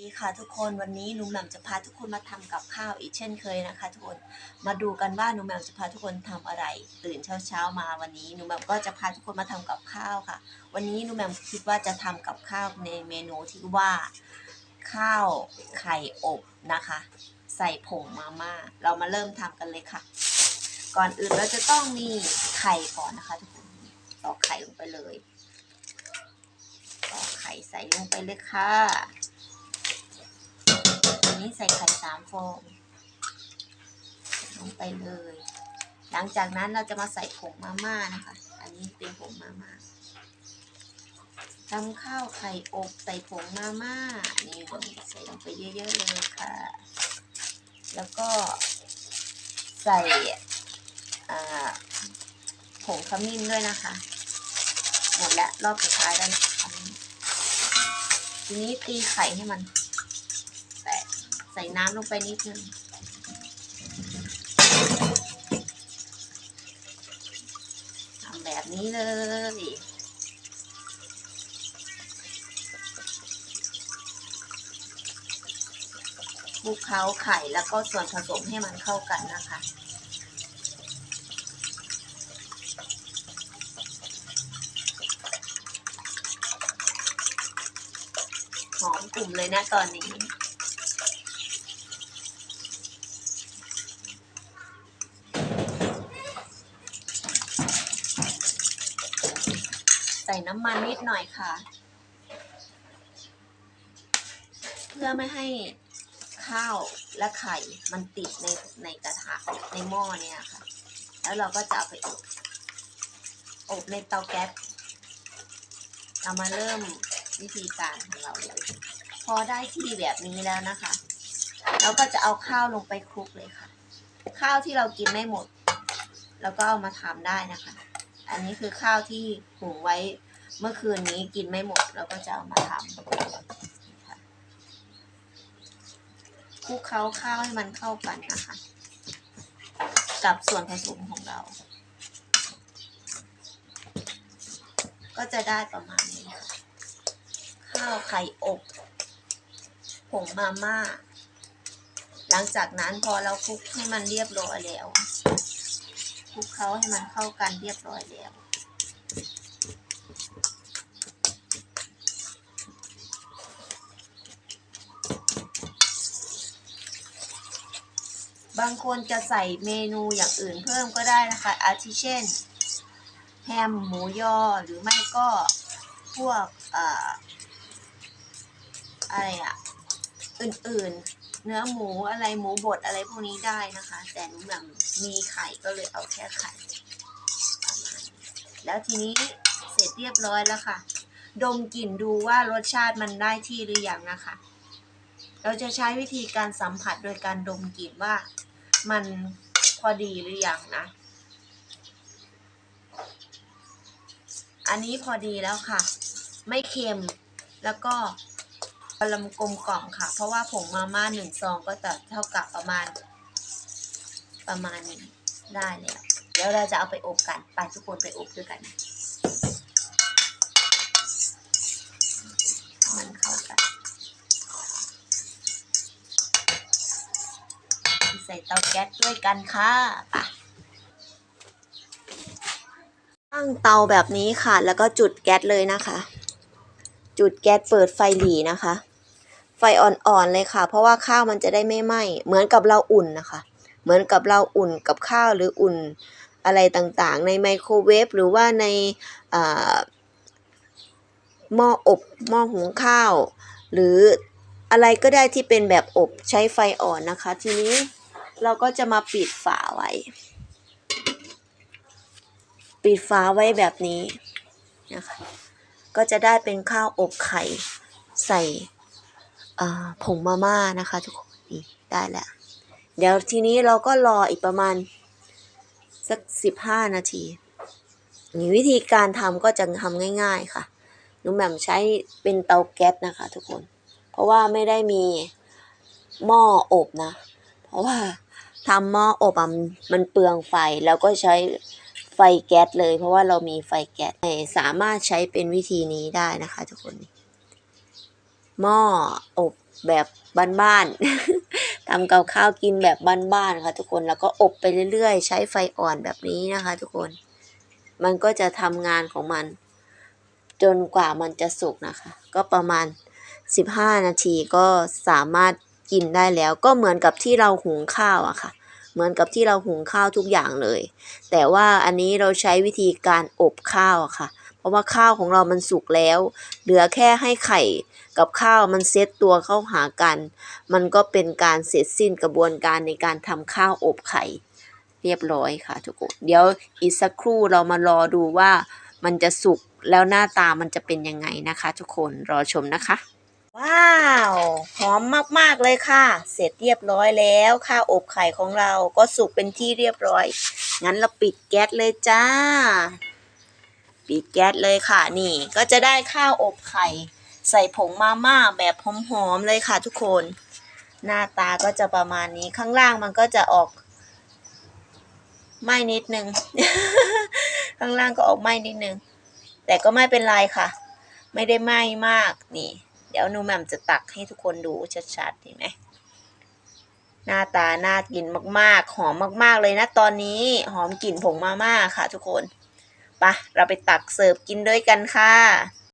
ดีค่ะทุกคนวันนี้หนูแหม่มจะพาทุกคนมาทำกับข้าวอีกเช่นเคยนะคะทุกคนมาดูกันว่าหนูแหม่มจะพาทุกคนทำอะไร ตื่นเช้าเช้าๆมาวันนี้หนูแหม่มก็จะพาทุกคนมาทำกับข้าวค่ะ วันนี้หนูแหม่มคิดว่าจะทำกับข้าวในเมนูที่ว่าข้าวไข่อบนะคะ ใส่ผงมาม่าเรามาเริ่มทำกันเลยค่ะ ก่อนอื่นเราจะต้องมีไข่ก่อนนะคะทุกคนตอกไข่ลงไปเลยตอกไข่ใส่ลงไปเลยค่ะ นี้ใส่ไข่สามฟองลงไปเลย หลังจากนั้นเราจะมาใส่ผงมาม่านะคะ อันนี้เป็นผงมาม่าทำข้าวไข่อบใส่ผงมาม่า นี่ใส่ลงไปเยอะๆเลยค่ะ แล้วก็ใส่ผงขมิ้นด้วยนะคะ หมดแล้วรอบสุดท้ายแล้วนะคะทีนี้ตีไข่ให้มัน ใส่น้ำลงไปนิดนึงทำแบบนี้เลยคลุกเคล้าไข่แล้วก็ส่วนผสมให้มันเข้ากันนะคะ หอมกลุ่มเลยนะตอนนี้ น้ำมันนิดหน่อยค่ะ เพื่อไม่ให้ข้าวและไข่มันติดในในกระทะในหม้อเนี่ยค่ะ แล้วเราก็จะเอาไปอบอบในเตาแก๊สเรามาเริ่มวิธีการของเราเลยพอได้ที่แบบนี้แล้วนะคะ เราก็จะเอาข้าวลงไปคลุกเลยค่ะ ข้าวที่เรากินไม่หมด เราก็เอามาทำได้นะคะ อันนี้คือข้าวที่หุงไว้ เมื่อคืนนี้กินไม่หมดเราก็จะเอามาทำค่ะคลุกเคล้าข้าวให้มันเข้ากันนะคะ กับส่วนผสมของเรา ก็จะได้ประมาณนี้ค่ะข้าวไข่อบผงมาม่า หลังจากนั้นพอเราคลุกให้มันเรียบร้อยแล้วคลุกเคล้าให้มันเข้ากันเรียบร้อยแล้ว บางคนจะใส่เมนูอย่างอื่นเพิ่มก็ได้นะคะ อาทิเช่น แฮมหมูยอหรือไม่ก็พวกออะไรอะอื่นๆ เนื้อหมูอะไรหมูบดอะไรพวกนี้ได้นะคะ แต่หนูแบบมีไข่ก็เลยเอาแค่ไข่ประมาณแล้วทีนี้เสร็จเรียบร้อยแล้วค่ะ ดมกลิ่นดูว่ารสชาติมันได้ที่หรือยังนะคะ เราจะใช้วิธีการสัมผัสโดยการดมกลิ่นว่า มันพอดีหรือยังนะ อันนี้พอดีแล้วค่ะ ไม่เค็มแล้วก็กลังกลมกล่อมค่ะ เพราะว่าผงมาม่าหนึ่งซองก็จะเท่ากับประมาณ ประมาณนี้ได้แล้วเดี๋ยวเราจะเอาไปอบกันไปทุกคนไปอบด้วยกัน มันเข้ากัน ส่เตาแก๊สด้วยกันค่ะไปตั้งเตาแบบนี้ค่ะ แล้วก็จุดแก๊สเลยนะคะ จุดแก๊สเปิดไฟหลีนะคะ ไฟอ่อนๆเลยค่ะ เพราะว่าข้าวมันจะได้ไม่ไหม้เหมือนกับเราอุ่นนะคะ เหมือนกับเราอุ่นกับข้าวหรืออุ่นอะไรต่างๆ ในไมโครเวฟหรือว่าในหม้ออบหม้อหุงข้าว หรืออะไรก็ได้ที่เป็นแบบอบใช้ไฟอ่อนนะคะทีนี้ เราก็จะมาปิดฝาไว้ ปิดฝาไว้แบบนี้นะคะก็จะได้เป็นข้าวอบไข่ใส่ผงมาม่านะคะทุกคนนี่ได้แล้ว เดี๋ยวทีนี้เราก็รออีกประมาณสักสิบห้านาทีนี่วิธีการทำก็จะทำง่าย ๆค่ะหนูแหม่มใช้เป็นเตาแก๊สนะคะทุกคน เพราะว่าไม่ได้มีหม้ออบนะ เพราะว่า ทำหม้ออบอะมันเปลืองไฟแล้วก็ใช้ไฟแก๊สเลย เพราะว่าเรามีไฟแก๊สสามารถใช้เป็นวิธีนี้ได้นะคะทุกคนหม้ออบแบบบ้านๆทำกับข้าวกินแบบบ้านๆค่ะทุกคนแล้วก็อบไปเรื่อยๆ ใช้ไฟอ่อนแบบนี้นะคะ ทุกคน มันก็จะทำงานของมัน จนกว่ามันจะสุกนะคะ ก็ประมาณ 15 นาทีก็สามารถ กินได้แล้ว ก็เหมือนกับที่เราหุงข้าวอะค่ะ เหมือนกับที่เราหุงข้าวทุกอย่างเลย แต่ว่าอันนี้เราใช้วิธีการอบข้าวอะค่ะ เพราะว่าข้าวของเรามันสุกแล้ว เหลือแค่ให้ไข่กับข้าวมันเซตตัวเข้าหากัน มันก็เป็นการเสร็จสิ้นกระบวนการในการทำข้าวอบไข่ เรียบร้อยค่ะทุกคนเดี๋ยวอีกสักครู่เรามารอดูว่ามันจะสุกแล้วหน้าตามันจะเป็นยังไงนะคะ ทุกคนรอชมนะคะ ว้าว หอมมาก ๆ เลยค่ะ เสร็จเรียบร้อยแล้วข้าวอบไข่ของเราก็สุกเป็นที่เรียบร้อย งั้นเราปิดแก๊สเลยจ้า ปิดแก๊สเลยค่ะนี่ ก็จะได้ข้าวอบไข่ ใส่ผงมาม่าแบบหอม ๆ เลยค่ะทุกคน หน้าตาก็จะประมาณนี้ข้างล่างมันก็จะออกไหม้นิดนึง ข้างล่างก็ออกไหม้นิดนึง แต่ก็ไม่เป็นไรค่ะ ไม่ได้ไหม้มากนี่ เดี๋ยวหนูแหม่มจะตักให้ทุกคนดูชัดๆเห็นไหมหน้าตาน่ากินมากๆ หอมมากๆเลยนะตอนนี้หอมกลิ่นผงมาม่าค่ะ ทุกคนไปะเราไปตักเสิร์ฟกินด้วยกันค่ะ